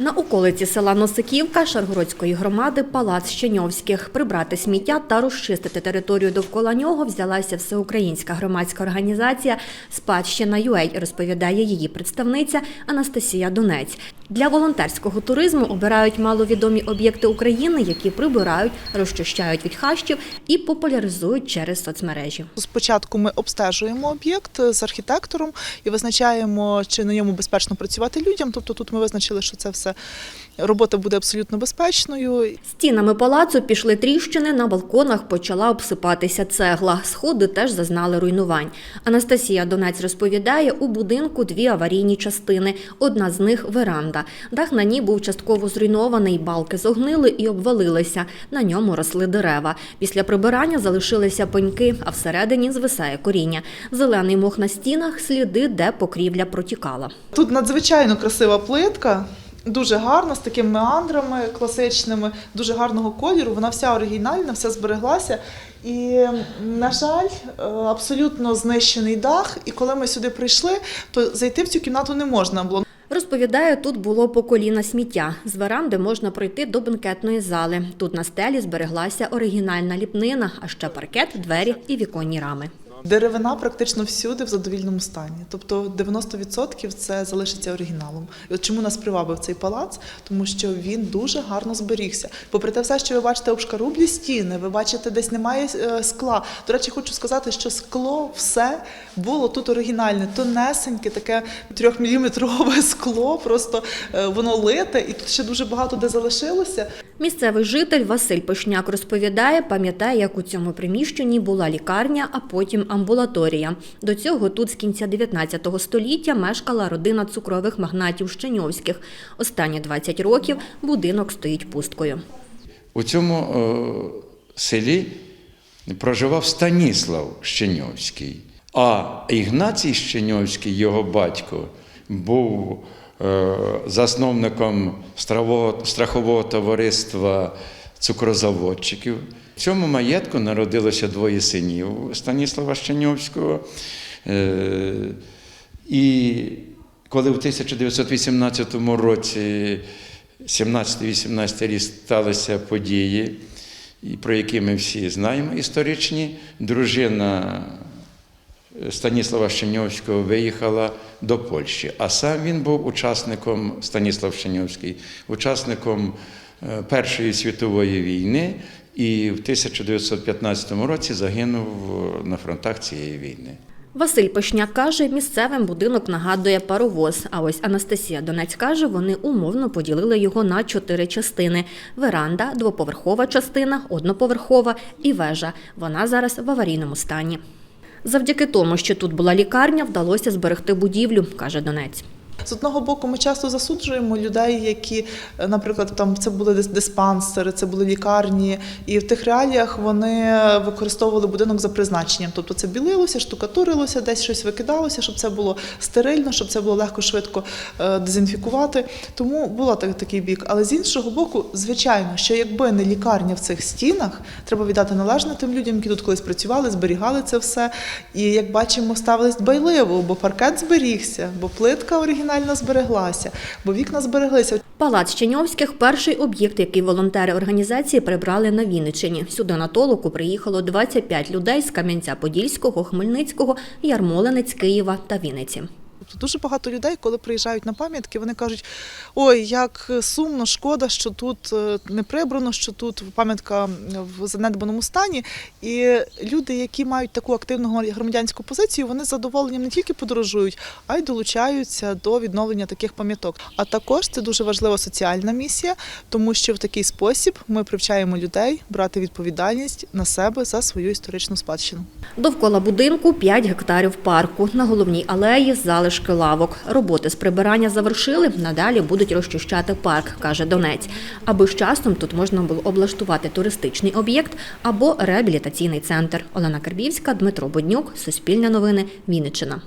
На околиці села Носиківка Шаргородської громади Палац Щеньовських. Прибрати сміття та розчистити територію довкола нього взялася всеукраїнська громадська організація Спадщина ЮЕЙ, розповідає її представниця Анастасія Донець. Для волонтерського туризму обирають маловідомі об'єкти України, які прибирають, розчищають від хащів і популяризують через соцмережі. Спочатку ми обстежуємо об'єкт з архітектором і визначаємо, чи на ньому безпечно працювати людям. Тобто тут ми визначили, що це все робота буде абсолютно безпечною. Стінами палацу пішли тріщини, на балконах почала обсипатися цегла. Сходи теж зазнали руйнувань. Анастасія Донець розповідає, у будинку дві аварійні частини. Одна з них веранда. Дах на ній був частково зруйнований, балки зогнили і обвалилися. На ньому росли дерева. Після прибирання залишилися пеньки, а всередині звисає коріння. Зелений мох на стінах, сліди, де покрівля протікала. Тут надзвичайно красива плитка. Дуже гарна, з такими меандрами класичними, дуже гарного кольору. Вона вся оригінальна, вся збереглася. І, на жаль, е, абсолютно знищений дах. І коли ми сюди прийшли, то зайти в цю кімнату не можна було. Розповідає, тут було по коліна сміття. З веранди можна пройти до бенкетної зали. Тут на стелі збереглася оригінальна ліпнина, а ще паркет, двері і віконні рами. Деревина практично всюди в задовільному стані. Тобто 90% це залишиться оригіналом. І от чому нас привабив цей палац? Тому що він дуже гарно зберігся. Попри те, все, що ви бачите обшкарублі стіни, ви бачите, десь немає е, скла. До речі, хочу сказати, що скло все було тут оригінальне, тонесеньке, таке трьохміліметрове скло, просто е, воно лите, і тут ще дуже багато де залишилося. Місцевий житель Василь Пишняк розповідає, пам'ятає, як у цьому приміщенні була лікарня, а потім амбулаторія. До цього тут з кінця 19 століття мешкала родина цукрових магнатів Щеньовських. Останні 20 років будинок стоїть пусткою. У цьому е, селі проживав Станіслав Щеньовський, а Ігнацій Щеньовський, його батько, був засновником страхового товариства цукрозаводчиків. В цьому маєтку народилося двоє синів Станіслава Щеньовського. Е, і коли в 1918 році 17-18 рік сталися події, про які ми всі знаємо історичні, дружина Станіслава Щеньовського виїхала до Польщі, а сам він був учасником Станіслав Щеньовський, учасником е, Першої світової війни і в 1915 році загинув на фронтах цієї війни. Василь Пишняк каже, місцевим будинок нагадує паровоз. А ось Анастасія Донець каже, вони умовно поділили його на чотири частини: веранда, двоповерхова частина, одноповерхова і вежа. Вона зараз в аварійному стані. Завдяки тому, що тут була лікарня, вдалося зберегти будівлю, каже Донець. З одного боку, ми часто засуджуємо людей, які, е, наприклад, там це були дис- диспансери, це були лікарні, і в тих реаліях вони використовували будинок за призначенням. Тобто це білилося, штукатурилося, десь щось викидалося, щоб це було стерильно, щоб це було легко швидко е, дезінфікувати. Тому була так, такий бік. Але з іншого боку, звичайно, що якби не лікарня в цих стінах, треба віддати належне тим людям, які тут колись працювали, зберігали це все. І як бачимо, ставились дбайливо, бо паркет зберігся, бо плитка оригінальна збереглася, бо вікна збереглися. Палац Щеньовських – перший об'єкт, який волонтери організації прибрали на Вінниччині. Сюди на толоку приїхало 25 людей з Кам'янця-Подільського, Хмельницького, Ярмолинець, Києва та Вінниці. Тобто дуже багато людей, коли приїжджають на пам'ятки, вони кажуть: ой, як сумно, шкода, що тут е, не прибрано, що тут пам'ятка в занедбаному стані. І люди, які мають таку активну громадянську позицію, вони з задоволенням не тільки подорожують, а й долучаються до відновлення таких пам'яток. А також це дуже важлива соціальна місія, тому що в такий спосіб ми привчаємо людей брати відповідальність на себе за свою історичну спадщину. Довкола будинку 5 гектарів парку. На головній алеї залишки лавок. Роботи з прибирання завершили, надалі будуть розчищати парк, каже Донець. Аби з часом тут можна було облаштувати туристичний об'єкт або реабілітаційний центр. Олена Карбівська, Дмитро Боднюк, Суспільне новини, Вінниччина.